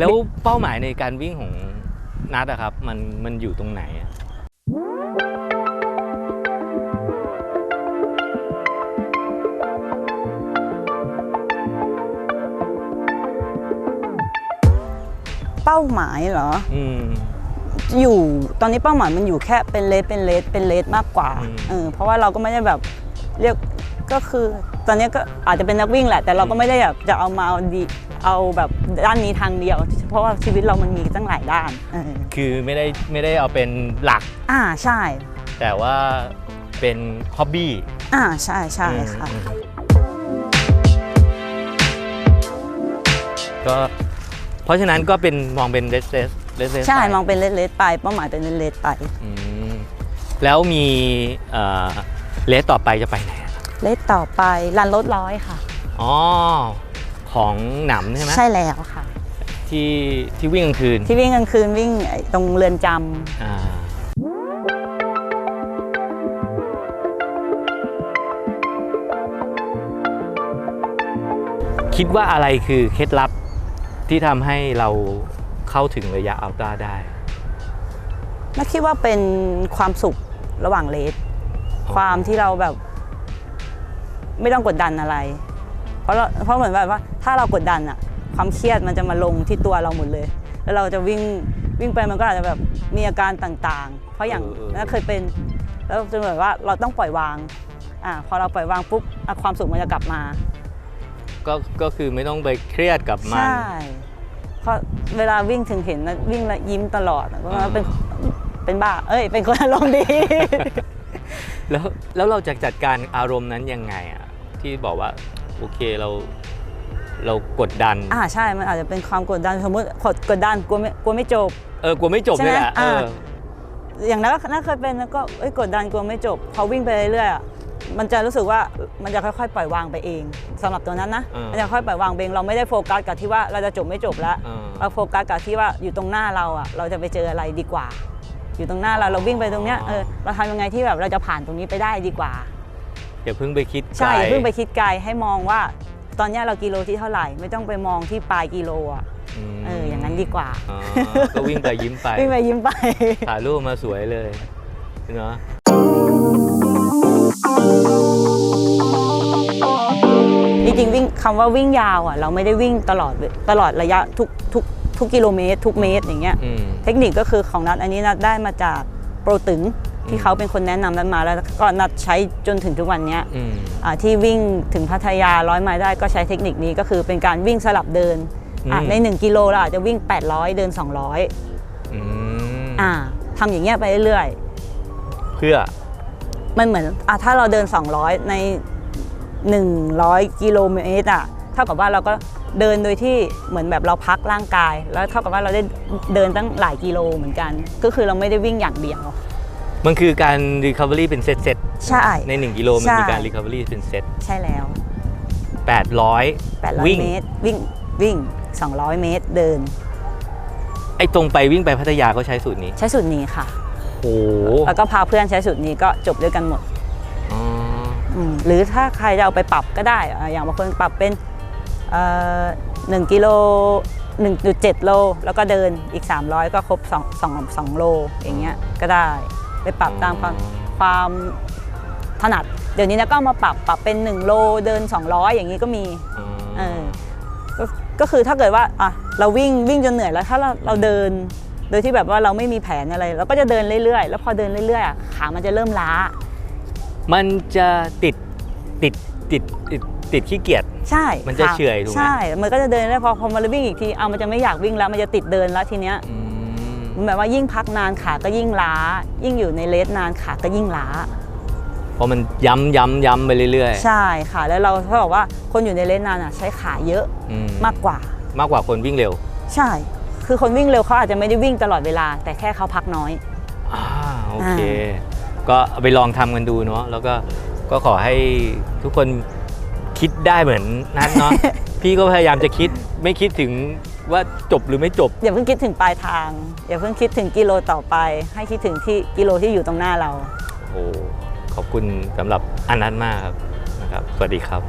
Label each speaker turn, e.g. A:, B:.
A: แล้วเป้าหมายในการวิ่งของนัดอะครับ มันมันอยู่ตรงไหนอะ
B: เป้าหมายเหรอ
A: อืม
B: อยู่ตอนนี้เป้าหมายมันอยู่แค่เป็นเลสเป็นเลสเป็นเลสมากกว่า
A: อืม
B: เออเพราะว่าเราก็ไม่ได้แบบเรียกก็คือ ตอนนี้ก็อาจจะเป็นนักวิ่งแหละ แต่เราก็ไม่ได้แบบจะเอามาเอาดี เอาแบบด้านนี้ทางเดียว เพราะว่าชีวิตเรามันมีตั้งหลายด้านเออ
A: คือไม่ได้ไม่ได้เอาเป็นหลัก
B: อ่าใช่
A: แต่ว่าเป็นฮ็อบบี้
B: อ่าใช่ใช่ค่ะ
A: อืมก็เพราะฉะนั้นก็เป็นมองเป็นเลสเลสเลสเลส
B: ใช่มองเป็นเลสเลสไปเป้าหมายเป็นเลสเลสไป
A: แล้วมีเอ่อเลสต่อไปจะไปไหนอะ
B: เลสต่อไปรันรถร้อยค่ะ
A: อ๋อ ของหนำใช่ไหม
B: ใช่แล้วค่ะ
A: ที่ที่วิ่งกลางคืน
B: ที่วิ่งกลางคืนวิ่งไอ้ตรงเรือนจำ
A: อ่าคิดว่าอะไรคือเคล็ดลับที่ทำให้เราเข้าถึงระยะอัลตร้าได้
B: น่าคิดว่าเป็นความสุขระหว่างเลสความที่เราแบบ ไม่ต้องกดดันอะไรเพ ราะเราเพราะเหมือนแบบว่าถ้าเรากดดันอะความเครียดมันจะมาลงที่ตัวเราหมดเลย แล้วเราจะวิ่งวิ่งไปมันก็อาจจะแบบมีอาการต่างๆ เพราะอย่าง
A: เออเออ
B: นั้นเคยเป็นแล้วจะเหมือนว่าเราต้องปล่อยวางอ่าพอเราปล่อยวางปุ๊บอะความสุขมันจะกลับมา
A: ก็ก็คือไม่ต้องไปเครียดกับมัน
B: ใช่เพราะเวลาวิ่งถึงเห็นนะวิ่งแล้วยิ้มตลอดเพราะว่าเป็นเป็นบ้า เอ้ย เป็นคนอารมณ์ดี
A: แล้วแล้วเราจะจัดการอารมณ์นั้นยังไงอะที่บอกว่า โอเคเราเรากดดัน
B: อ่าใช่ มันอาจจะเป็นความกดดันสมมติกดกดดันกลัวไม่กลัวไม่จบ
A: เออกลัวไม่จบ
B: ใช่ไหม
A: เลยแหละเออ
B: อ่าอย่างนั้นก็น่าเคยเป็นแล้วก็เอ้ยกดดันกลัวไม่จบพอวิ่งไปเรื่อยๆอะมันจะรู้สึกว่ามันจะค่อยๆปล่อยวางไปเองสำหรับตัวนั้นนะ
A: อ่ามั
B: มันจะค่อยปล่อยวางไปเองเราไม่ได้โฟกัสกับที่ว่าเราจะจบไม่จบแล้ว
A: เออ
B: เราโฟกัสกับที่ว่าอยู่ตรงหน้าเราอะเราจะไปเจออะไรดีกว่า อยู่ตรงหน้าเราเราวิ่งไปตรงเนี้ยเออเราทำยังไงที่แบบเราจะผ่านตรงนี้ไปได้ดีกว่า
A: อย่าเพิ่งไปคิด
B: ใช่
A: ไกล
B: อย่าเพิ่งไปคิดไกลให้มองว่า ตอนเนี้ยเรากิโลที่เท่าไหร่ ไม่ต้องไปมองที่ปลายกิโลอะ
A: ม
B: เอออย่างนั้นดีกว่า
A: อ๋อก็วิ่งไปยิ้มไป
B: วิ่งไปยิ้มไป
A: ถ่ายรูปมาสวยเลยเนาะ
B: จริงๆวิ่งคำว่าวิ่งยาวอะ เราไม่ได้วิ่งตลอดเวตลอดระยะทุกทุกทุกกิโลเมตร ทุกเมตรอย่างเงี้ย
A: อืม
B: เทคนิคก็คือของนัดอันนี้นัดได้มาจากโปรตึง ที่เขาเป็นคนแนะนำนัดมาแล้วก็นัดใช้จนถึงทุกวันเนี้ย
A: อืม
B: อ่าที่วิ่งถึงพัทยาร้อยไมล์ได้ก็ใช้เทคนิคนี้ก็คือเป็นการวิ่งสลับเดินอะ
A: อืม
B: ใน 1 กิโลเราอาจจะวิ่ง 800 เดิน 200
A: อืม
B: อ่าทำอย่างเงี้ยไปเรื่อย
A: เพื่อ
B: ๆ มันเหมือนอะถ้าเราเดิน 200 ใน 100 กิโลเมตรอะเท่ากับว่าเราก็เดินโดยที่เหมือนแบบเราพักร่างกาย แล้วเท่ากับว่าเราได้เดินตั้งหลายกิโลเหมือนกัน ก็คือเราไม่ได้วิ่งอย่างเดียว
A: มันคือการ recovery เป็นเซตเซต
B: ใช่
A: ใน 1 กิโลมัน
B: ใช่
A: มีการ recovery เป็นเซต
B: ใช่แล้ว
A: 800
B: 800
A: วิ่ง
B: เมตรวิ่งวิ่ง 200 เมตรเดิน
A: ไอ้ตรงไปวิ่งไปพัทยาก็ใช้สูตรนี้
B: ใช้สูตรนี้ค่ะ
A: โอ้
B: แล้วก็พาเพื่อนใช้สูตรนี้ก็จบด้วยกันหมด
A: อ๋อ
B: อืมหรือถ้าใครจะเอาไปปรับก็ได้อะอย่างบางคนปรับเป็นเอ่อหนึ่งกิโล1.7 โล แล้วก็เดินอีก 300 ก็ครบ2 2 2โลอย่างเงี้ยก็ได้ ไปปรับตามความความถนัด เดี๋ยวนี้นะก็เอามาปรับปรับเป็น 1 โลเดิน 200 อย่างนี้ก็มี
A: อ๋อ
B: เออก็ก็คือถ้าเกิดว่าอะเราวิ่งวิ่งจนเหนื่อยแล้วถ้าเราเราเดิน โดยที่แบบว่าเราไม่มีแผนอะไร เราก็จะเดินเรื่อยๆ แล้วพอเดินเรื่อยๆอะขามันจะเริ่มล้า
A: มันจะติดติดติดติดติดขี้เกียจ
B: ใช่
A: มันจะ
B: ค่
A: เฉื่อยถูกไหม
B: ใช่ มันก็จะเดินแล้วพอพอมาวิ่งอีกทีเอามันจะไม่อยากวิ่งแล้วมันจะติดเดินแล้วทีเนี้ย
A: อืม
B: มันแบบว่ายิ่งพักนานขาก็ยิ่งล้า ยิ่งอยู่ในเลสนานขาก็ยิ่งล้า
A: เพราะมันย้ำย้ำย้ำไปเรื่อย
B: ใช่ค่ะ แล้วเราถ้าบอกว่าคนอยู่ในเลสนานอะใช้ขาเยอะ
A: ๆอื
B: มากกว่า
A: มากกว่าคนวิ่งเร็ว
B: ใช่ คือคนวิ่งเร็วเขาอาจจะไม่ได้วิ่งตลอดเวลา แต่แค่เขาพักน้อย
A: อ่าโอเค ก็เอาไปลองทำกันดูเนาะแล้วก็ก็ขอให้ทุกคนคิดได้เหมือนนัทเนาะ พี่ก็พยายามจะคิดไม่คิดถึง ว่าจบหรือไม่จบ
B: อย่าเพิ่งคิดถึงปลายทาง อย่าเพิ่งคิดถึงกิโลต่อไป ให้คิดถึงที่กิโลที่อยู่ตรงหน้าเรา
A: โอ้ขอบคุณสำหรับอันนั้นมากครับนะครับ สวัสดีครับ